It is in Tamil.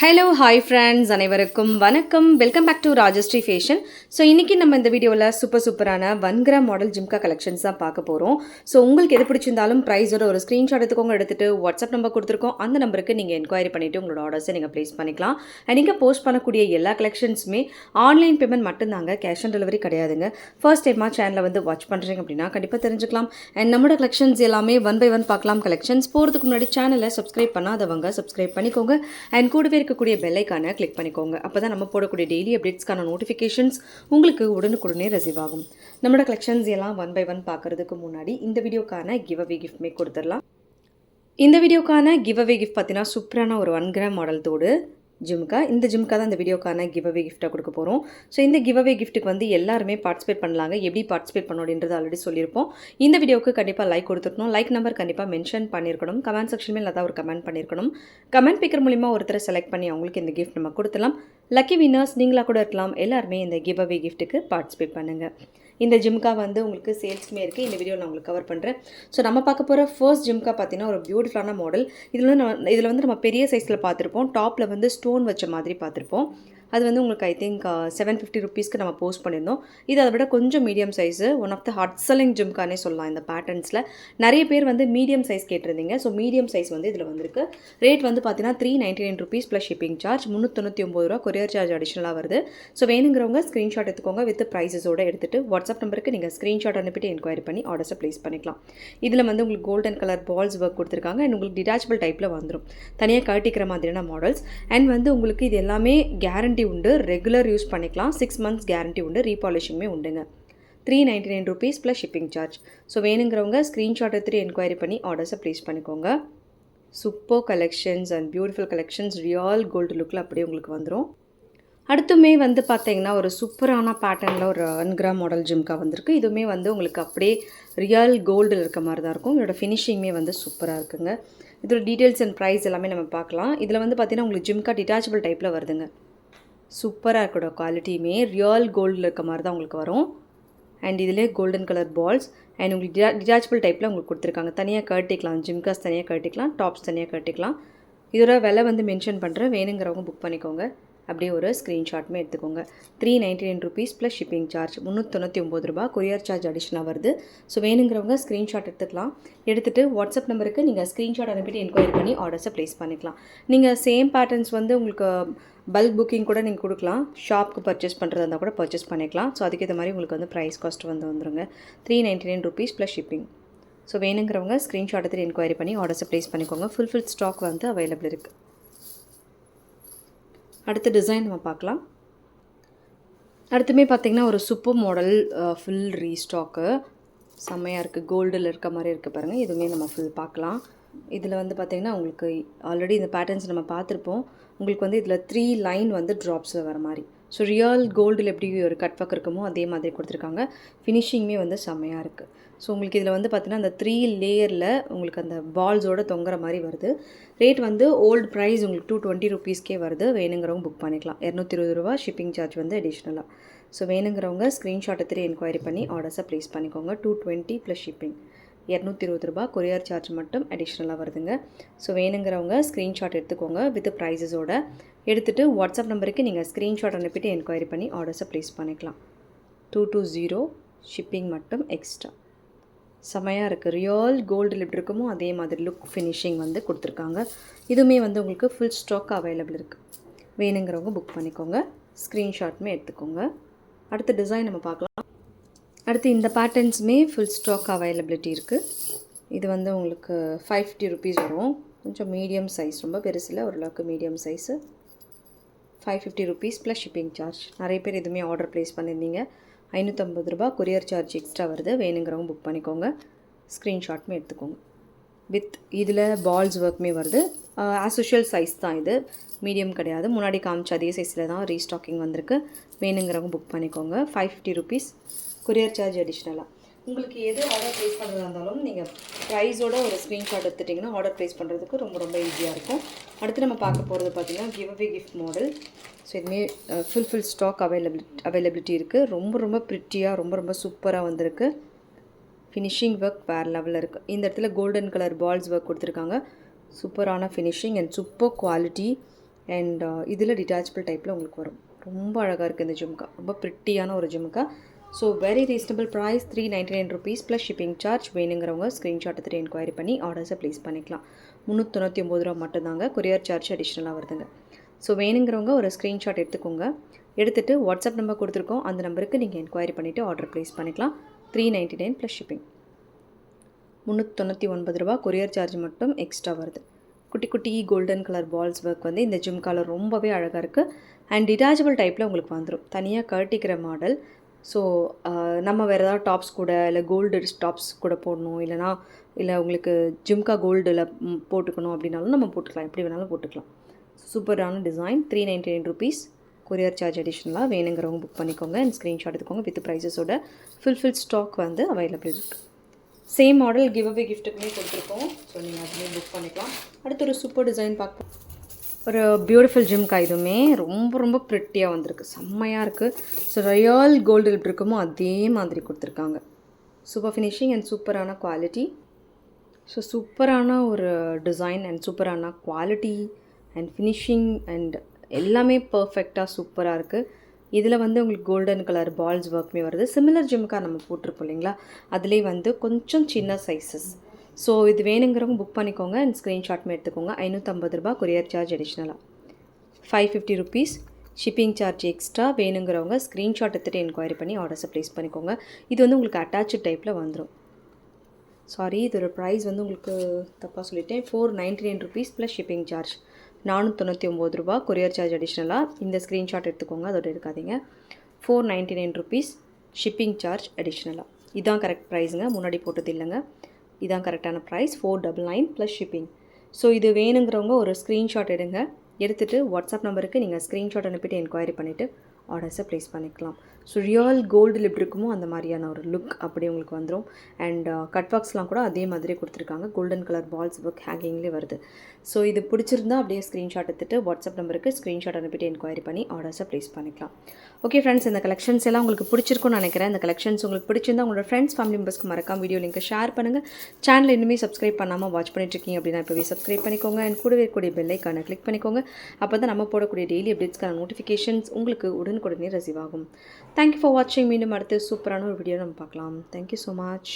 ஹலோ ஹாய் ஃப்ரெண்ட்ஸ் அனைவருக்கும் வணக்கம். Welcome back to Rajashree fashion so இன்றைக்கி நம்ம இந்த வீடியோவில் சூப்பர் சூப்பரான one gram model jhumka collections தான் பார்க்க போகிறோம் ஸோ உங்களுக்கு எது பிடிச்சிருந்தாலும் ப்ரைஸோட ஒரு ஸ்க்ரீன்ஷாட் எடுத்துக்கோங்க எடுத்துகிட்டு வாட்ஸ்அப் நம்பர் கொடுத்துருக்கோம். அந்த நம்பருக்கு நீங்கள் என்கொயரி பண்ணிவிட்டு உங்களோட ஆர்டர்ஸை நீங்கள் ப்ளேஸ் பண்ணிக்கலாம். அண்ட் நீங்கள் போஸ்ட் பண்ணக்கூடிய எல்லா கலெக்ஷன்ஸுமே ஆன்லைன் பேமெண்ட் மட்டும்தாங்க கேஷ் ஆன் டெலிவரி கிடையாதுங்க. ஃபர்ஸ்ட் டைமாக சேனலில் வந்து வாட்ச் பண்ணுறீங்க அப்படின்னா கண்டிப்பாக தெரிஞ்சுக்கலாம். அண்ட் நம்மளோட கலெக்ஷன்ஸ் எல்லாமே ஒன் பை ஒன் பார்க்கலாம். கலெக்ஷன்ஸ் போகிறதுக்கு முன்னாடி சேனலை சப்ஸ்கிரைப் பண்ணாதவங்க சப்ஸ்கிரைப் பண்ணிக்கோங்க. அண்ட் கூடவே இருக்கக்கூடிய பெல் கிளிக் பண்ணிக்கோங்க. அப்போ தான் நம்ம போடக்கூடிய டெய்லி அப்டேட்ஸ்க்கான நோட்டிஃபிகேஷன்ஸ் உங்களுக்கு உடனுக்குடனே ரிசீவ் ஆகும். நம்மளோட கலெக்ஷன்ஸ் எல்லாம் ஒன் பை ஒன் பார்க்குறதுக்கு முன்னாடி இந்த வீடியோக்கான கிவ் அவே கிஃப்ட்மே கொடுத்துடலாம். இந்த வீடியோக்கான கிவ் அவே கிஃப்ட் பார்த்தீங்கன்னா சூப்பரான ஒரு ஒன் கிராம் மாடல் தோடு. ஜிம்கா இந்த ஜிம்கா தான் இந்த வீடியோக்கான கிவ் அவே கிஃப்ட்டாக கொடுக்க போகிறோம் ஸோ இந்த கிவ் அவே கிஃப்ட்டுக்கு வந்து எல்லாருமே பார்ட்டிசிபேட் பண்ணலாங்க. எப்படி பார்ட்டிசிபேட் பண்ணணும் அப்படின்றது ஆல்ரெடி சொல்லியிருப்போம். இந்த வீடியோவுக்கு கண்டிப்பாக லைக் கொடுத்துருக்கணும். லைக் நம்பர் கண்டிப்பாக மென்ஷன் பண்ணியிருக்கணும். கமெண்ட் செக்ஷன்மே மேலே ஒரு கமெண்ட் பண்ணியிருக்கணும். கமெண்ட் பிக்கர் மூலிமா ஒருத்தரை செலக்ட் பண்ணி அவங்களுக்கு இந்த கிஃப்ட் நம்ம கொடுத்துலாம் லக்கி வின்னர்ஸ் நீங்களாக கூட இருக்கலாம். எல்லாருமே இந்த கிவ் அவே கிஃப்ட்டுக்கு பார்ட்டிசிபேட் பண்ணுங்கள் இந்த ஜிம்கா வந்து உங்களுக்கு சேல்ஸ்மே இருக்குது இந்த வீடியோ நான் உங்களுக்கு கவர் பண்ணுறேன் ஸோ நம்ம பார்க்க போகிற ஃபர்ஸ்ட் ஜிம்கா பார்த்தீங்கன்னா ஒரு பியூட்டிஃபுல்லான மாடல் இதில் வந்து நம்ம இதில் வந்து நம்ம பெரிய சைஸில் பார்த்துருப்போம். டாப்பில் வந்து ஸ்டோன் வச்ச மாதிரி பார்த்துருப்போம். அது வந்து உங்களுக்கு ஐ திங்க் செவன் ஃபிஃப்டி ருபீஸ்க்கு நம்ம போஸ்ட் பண்ணியிருந்தோம். இது அதை விட கொஞ்சம் medium size one of the hot selling ஜிம்கானே சொல்லலாம் இந்த பேட்டர்ன்ஸில் நிறைய பேர் வந்து மீடியம் சைஸ் கேட்டிருந்தீங்க. ஸோ மீடியம் சைஸ் வந்து இதில் வந்திருக்கு. ரேட் வந்து பார்த்தீங்கன்னா three ninety nine rupees plus shipping charge முந்நூற்றி ஒம்பது ரூபா கொரியர் சார்ஜ் அடிஷனலாக வருது. ஸோ வேணுங்கிறவங்க ஸ்க்ரீன்ஷாட் எடுத்துக்கோங்க வித் ப்ரைஸஸோட எடுத்துகிட்டு வாட்ஸ்அப் நம்பருக்கு நீங்கள் ஸ்க்ரீன்ஷாட் அனுப்பிட்டு என்கொயரி பண்ணி ஆர்டர்ஸை ப்ளேஸ் பண்ணிக்கலாம். இதில் வந்து உங்களுக்கு கோல்டன் கலர் பால்ஸ் ஒர்க் கொடுத்துருக்காங்க. அண்ட் உங்களுக்கு டிட்டாச்சபிள் டைப்பில் வந்துடும் தனியாக கட்டிக்கிற மாதிரியான மாடல்ஸ் அண்ட் வந்து உங்களுக்கு இது எல்லாமே கேரண்டி உண்டு. ரெகுலர் யூஸ் பண்ணிக்கலாம். சிக்ஸ் மந்த்ஸ் கேரண்டி உண்டு. ரீபாலிஷிங்குமே உண்டுங்க. Three ninety nine rupees plus shipping charge so வேணுங்கிறவங்க ஸ்க்ரீன்ஷாட் எடுத்துகிட்டு என்கொயரி பண்ணி ஆர்டர்ஸை ப்ளேஸ் பண்ணிக்கோங்க. Super collections and beautiful collections real gold லுக்கில் அப்படியே உங்களுக்கு வந்துடும் அடுத்துமே வந்து பார்த்தீங்கன்னா ஒரு சூப்பரான பேட்டர்னில் ஒரு அன்கிராம் மாடல் ஜிம்கா வந்திருக்கு. இதுவுமே வந்து உங்களுக்கு அப்படியே ரியல் கோல்டில் இருக்க மாதிரி தான் இருக்கும். இதோட ஃபினிஷிங்குமே வந்து சூப்பராக இருக்குங்க. இதோட டீட்டெயில்ஸ் அண்ட் ப்ரைஸ் எல்லாமே நம்ம பார்க்கலாம். இதில் வந்து பார்த்தீங்கன்னா உங்களுக்கு ஜிம்கா டிட்டாச்சபிள் டைப்பில் வருதுங்க. சூப்பராக இருக்கோட குவாலிட்டியுமே. ரியல் கோல்டில் இருக்க மாதிரி தான் உங்களுக்கு வரும். அண்ட் இதிலே கோல்டன் கலர் பால்ஸ் அண்ட் உங்களுக்கு டிடா டிட்டாச்சபிள் டைப்பில் உங்களுக்கு கொடுத்துருக்காங்க. தனியாக கட்டிக்கலாம். ஜிம்காஸ் தனியாக கட்டிக்கலாம். டாப்ஸ் தனியாக கட்டிக்கலாம். இதோட விலை வந்து மென்ஷன் பண்ணுறேன் வேணுங்கிறவங்க புக் பண்ணிக்கோங்க. அப்படியே ஒரு ஸ்க்ரீன்ஷாட்டுமே எடுத்துக்கோங்க. Three ninety nine rupees plus shipping charge முந்நூற்றி ஒம்பது ரூபா கொரியர் சார்ஜ் அடிஷனாக வருது. ஸோ வேணுங்கிறவங்க ஸ்க்ரீன்ஷாட் எடுத்துக்கலாம். எடுத்துகிட்டு வாட்ஸ்அப் நம்பருக்கு நீங்கள் ஸ்க்ரீன்ஷாட் அனுப்பிட்டு என்கொயரி பண்ணி ஆர்டர்ஸை ப்ளேஸ் பண்ணிக்கலாம். நீங்கள் சேம் பேட்டர்ன்ஸ் வந்து உங்களுக்கு பல்க் புக்கிங் கூட நீங்கள் கொடுக்கலாம். ஷாப்க்கு பர்ச்சேஸ் பண்ணுறதா இருந்தால் கூட பர்ச்சேஸ் பண்ணிக்கலாம். ஸோ அதுக்கேற்ற மாதிரி உங்களுக்கு வந்து ப்ரைஸ் காஸ்ட் வந்து வந்துருங்க. Three ninety nine rupees plus shipping so வேணுங்கிறவங்க ஸ்க்ரீன்ஷாட் எடுத்துகிட்டு என்கொயரி பண்ணி ஆர்டர்ஸை ப்ளேஸ் பண்ணிக்கோங்க. ஃபுல் ஸ்டாக் வந்து அவைலபிள் இருக்குது அடுத்த டிசைன் நம்ம பார்க்கலாம். அடுத்துமே பார்த்திங்கன்னா ஒரு சூப்பர் மாடல் ஃபுல் ரீஸ்டாக்கு செம்மையாக இருக்குது கோல்டில் இருக்க மாதிரி இருக்குது பாருங்கள் இதுவுமே நம்ம ஃபுல் பார்க்கலாம். இதில் வந்து பார்த்திங்கன்னா உங்களுக்கு ஆல்ரெடி இந்த பேட்டர்ன்ஸ் நம்ம பார்த்துருப்போம். உங்களுக்கு வந்து இதில் த்ரீ லைன் வந்து ட்ராப்ஸில் வர மாதிரி. ஸோ ரியல் கோல்டில் எப்படி ஒரு கட் ஒர்க் இருக்குமோ அதே மாதிரி கொடுத்துருக்காங்க. ஃபினிஷிங்குமே வந்து செம்மையாக இருக்குது ஸோ உங்களுக்கு இதில் வந்து பார்த்திங்கன்னா அந்த த்ரீ லேயரில் உங்களுக்கு அந்த பால்ஸோடு தொங்குற மாதிரி வருது. ரேட் வந்து ஓல்டு ப்ரைஸ் உங்களுக்கு டூ டுவெண்ட்டி ருபீஸ்க்கே வருது. வேணுங்கிறவங்க புக் பண்ணிக்கலாம். இரநூத்தி இருபது ரூபா ஷிப்பிங் சார்ஜ் வந்து அடிஷ்னலாக ஸோ வேணுங்கிறவங்க ஸ்க்ரீன்ஷாட் எடுத்துகிட்டு என்கொயரி பண்ணி ஆர்டர்ஸை ப்ளேஸ் பண்ணிக்கோங்க. டூ டுவெண்ட்டி ப்ளஸ் ஷிப்பிங் இரநூத்தி இருபது ரூபா கொரியர் சார்ஜ் மட்டும் அடிஷ்னலாக வருதுங்க. ஸோ வேணுங்கிறவங்க ஸ்க்ரீன்ஷாட் எடுத்துக்கோங்க வித் ப்ரைஸஸோட எடுத்துகிட்டு வாட்ஸ்அப் நம்பருக்கு நீங்கள் ஸ்க்ரீன்ஷாட் அனுப்பிட்டு என்கொயரி பண்ணி ஆர்டர்ஸை ப்ளேஸ் பண்ணிக்கலாம். டூ டூ ஜீரோ ஷிப்பிங் மட்டும் எக்ஸ்ட்ரா செமையாக இருக்குது ரியல் கோல்டு லிப் இருக்குமோ அதே மாதிரி லுக் ஃபினிஷிங் வந்து கொடுத்துருக்காங்க. இதுவுமே வந்து உங்களுக்கு ஃபுல் ஸ்டாக் அவைலபிள் இருக்குது வேணுங்கிறவங்க புக் பண்ணிக்கோங்க. ஸ்க்ரீன்ஷாட்டுமே எடுத்துக்கோங்க. அடுத்த டிசைன் நம்ம பார்க்கலாம். அடுத்து இந்த பேட்டர்ன்ஸுமே ஃபுல் ஸ்டாக் அவைலபிலிட்டி இருக்குது இது வந்து உங்களுக்கு ஃபைவ் ஃபிஃப்டி ருபீஸ் வரும். கொஞ்சம் மீடியம் சைஸ் ரொம்ப பெருசில் ஓரளவுக்கு medium size five fifty rupees plus shipping charge நிறைய பேர் எதுவுமே ஆர்டர் ப்ளேஸ் பண்ணியிருந்தீங்க. ஐநூற்றம்பது ரூபா கொரியர் சார்ஜ் எக்ஸ்ட்ரா வருது. வேணுங்கிறவங்க புக் பண்ணிக்கோங்க. ஸ்க்ரீன்ஷாட்மே எடுத்துக்கோங்க. வித் இதில் பால்ஸ் ஒர்க்குமே வருது. ஆஸ் சைஸ் தான் இது. மீடியம் கிடையாது. முன்னாடி காமிச்ச அதே சைஸில் தான் ரீஸ்டாக்கிங் வந்திருக்கு. வேணுங்கிறவங்க புக் பண்ணிக்கோங்க. Five fifty rupees courier charge அடிஷ்னலாக உங்களுக்கு எது ஆர்டர் ப்ளேஸ் பண்ணுறதா இருந்தாலும் நீங்கள் ப்ரைஸோட ஒரு ஸ்க்ரீன்ஷாட் எடுத்துட்டிங்கன்னா ஆர்டர் ப்ளேஸ் பண்ணுறதுக்கு ரொம்ப ரொம்ப ஈஸியாக இருக்கும். அடுத்து நம்ம பார்க்க போகிறது பார்த்திங்கன்னா give away gift model so இதுமே full full stock available availability இருக்குது ரொம்ப ரொம்ப ப்ரிட்டியாக ரொம்ப ரொம்ப சூப்பராக வந்திருக்கு. ஃபினிஷிங் ஒர்க் வேறு லெவலில் இருக்குது இந்த இடத்துல கோல்டன் கலர் பால்ஸ் ஒர்க் கொடுத்துருக்காங்க. சூப்பரான finishing and super quality and இதில் டிட்டாச்சபிள் டைப்பில் உங்களுக்கு வரும். ரொம்ப அழகாக இருக்குது இந்த ஜும்கா ரொம்ப ப்ரிட்டியான ஒரு jhumka so very reasonable price three ninety nine rupees plus shipping charge வேணுங்கிறவங்க ஸ்க்ரீன்ஷாட் எடுத்துகிட்டு என்கொயரி பண்ணி ஆர்டர்ஸை ப்ளேஸ் பண்ணிக்கலாம். முந்நூற்றி ஒம்பது ரூபா மட்டும்தாங்க கொரியர் சார்ஜ் அடிஷ்னலாக வருதுங்க. ஸோ வேணுங்கிறவங்க ஒரு ஸ்க்ரீன்ஷாட் எடுத்துக்கோங்க. எடுத்துகிட்டு வாட்ஸ்அப் நம்பர் கொடுத்துருக்கோம் அந்த நம்பருக்கு நீங்கள் என்கொயரி பண்ணிவிட்டு ஆர்டர் ப்ளேஸ் பண்ணிக்கலாம். Three ninety nine plus shipping முந்நூற்றி ஒன்பது ரூபா கொரியர் சார்ஜ் மட்டும் எக்ஸ்ட்ரா வருது. குட்டி குட்டி கோல்டன் கலர் பால்ஸ் ஒர்க் வந்து இந்த ஜிம்கால ரொம்பவே அழகாக இருக்குது அண்ட் டிட்டாச்சபிள் டைப்பில் உங்களுக்கு வந்துடும் தனியாக கழட்டிக்கிற மாடல் ஸோ uh, நம்ம வேறு ஏதாவது டாப்ஸ் கூட இல்லை கோல்டு டாப்ஸ் கூட போடணும் இல்லைனா இல்லை உங்களுக்கு ஜிம்கா கோல்டில் போட்டுக்கணும் அப்படின்னாலும் நம்ம போட்டுக்கலாம். எப்படி வேணாலும் போட்டுக்கலாம். சூப்பரான design three ninety nine rupees courier charge அடிஷ்னலாக வேணுங்கிறவங்க புக் பண்ணிக்கோங்க. அண்ட் ஸ்க்ரீன்ஷாட் எடுத்துக்கோங்க வித் ப்ரைஸஸோட ஃபுல்ஃபில் ஸ்டாக் வந்து அவைலபிள் இருக்குது சேம் மாடல் கிவ் அவே கிஃப்ட்டுக்குமே கொடுத்துருக்கோம். ஸோ நீங்கள் அதுலேயே புக் பண்ணிக்கலாம். அடுத்து ஒரு சூப்பர் டிசைன் பார்க்கலாம் ஒரு பியூட்டிஃபுல் ஜிம்கா இதுவுமே ரொம்ப ரொம்ப ப்ரிட்டியாக வந்திருக்கு. செம்மையாக இருக்குது ஸோ ரயல் கோல்டு எப்படி இருக்குமோ அதே மாதிரி கொடுத்துருக்காங்க. சூப்பர் ஃபினிஷிங் அண்ட் சூப்பரான குவாலிட்டி ஸோ சூப்பரான ஒரு டிசைன் அண்ட் சூப்பரான குவாலிட்டி அண்ட் ஃபினிஷிங் அண்ட் எல்லாமே பர்ஃபெக்டாக சூப்பராக இருக்குது இதில் வந்து உங்களுக்கு கோல்டன் கலர் பால்ஸ் ஒர்க்குமே வருது. சிமிலர் ஜிம்க்காக நம்ம போட்டிருப்போம் இல்லைங்களா? அதுலேயே வந்து கொஞ்சம் சின்ன சைஸஸ் ஸோ இது வேணுங்கிறவங்க புக் பண்ணிக்கோங்க அண்ட் ஸ்க்ரீன்ஷாட்மே எடுத்துக்கோங்க. ஐநூற்றம்பது ரூபா கொரியர் சார்ஜ் அடிஷ்னலாக five fifty rupees shipping charge extra வேணுங்கிறவங்க ஸ்க்ரீன்ஷாட் எடுத்துகிட்டு என்கொயரி பண்ணி ஆர்டர்ஸை ப்ளேஸ் பண்ணிக்கோங்க. இது வந்து உங்களுக்கு அட்டாச்சு டைப்பில் வந்துடும் சாரி இதோட ப்ரைஸ் வந்து உங்களுக்கு தப்பாக சொல்லிட்டேன். Four ninety nine rupees plus shipping charge நானூற்றி ஒம்பது ரூபா கொரியர் சார்ஜ் அடிஷ்னலாக இந்த ஸ்க்ரீன்ஷாட் எடுத்துக்கோங்க. அதோட எடுக்காதீங்க. Four ninety nine rupees shipping charge அடிஷ்னலாக இதான் கரெக்ட் ப்ரைஸுங்க முன்னாடி போட்டது இல்லைங்க. இதான் கரெக்டான price four double nine plus shipping so இது வேணுங்கிறவங்க ஒரு ஸ்க்ரீன்ஷாட் எடுங்க. எடுத்துகிட்டு வாட்ஸ்அப் நம்பருக்கு நீங்கள் ஸ்க்ரீன்ஷாட் அனுப்பிட்டு என்கொயரி பண்ணிவிட்டு ஆர்டர்ஸை ப்ளேஸ் பண்ணிக்கலாம். ஸோ ரியல் கோல்டில் எப்படி இருக்குமோ அந்த மாதிரியான ஒரு லுக் அப்படி உங்களுக்கு வந்துடும் அண்ட் கட் uh, பாக்ஸ்லாம் கூட அதே மாதிரி கொடுத்துருக்காங்க. கோல்டன் கலர் பால்ஸ் ஒர்க் ஹேங்கிங்லேயே வருது. ஸோ இது பிடிச்சிருந்தா அப்படியே ஸ்க்ரீன்ஷாட் எடுத்துகிட்டு வாட்ஸ்அப் நம்பருக்கு ஸ்க்ரீன்ஷாட் அனுப்பிட்டு என்கொயரி பண்ணி ஆர்டர்ஸை ப்ளேஸ் பண்ணிக்கலாம். ஓகே ஃப்ரெண்ட்ஸ் இந்த கலெக்ஷன்ஸ் எல்லாம் உங்களுக்கு பிடிச்சிருக்கும்னு நினைக்கிறேன். இந்த கலெக்ஷன்ஸ் உங்களுக்கு பிடிச்சிருந்தா உங்களோட ஃப்ரெண்ட்ஸ் ஃபேமிலி மெம்பர்ஸ்க்கு மறக்காம வீடியோ லிங்க்கை ஷேர் பண்ணுங்கள் சேனல் இன்னுமே சப்ஸ்கிரைப் பண்ணாமல் வாட்ச் பண்ணிட்டு இருக்கீங்க அப்படின்னா இப்போவே சப்ஸ்கிரைப் பண்ணிக்கோங்க. அண்ட் கூடவே கூடிய பெல்லைக்கான கிளிக் பண்ணிக்கோங்க. அப்போ தான் நம்ம போடக்கூடிய டெய்லி அப்டேட்ஸ்க்கான நோட்டிஃபிகேஷன்ஸ் உங்களுக்கு உடனுக்குடனே ரசிவாகும் ஆகும். தேங்க்யூ ஃபார் வாட்சிங் மீண்டும் அடுத்து சூப்பரான ஒரு வீடியோ நம்ம பார்க்கலாம். Thank you so much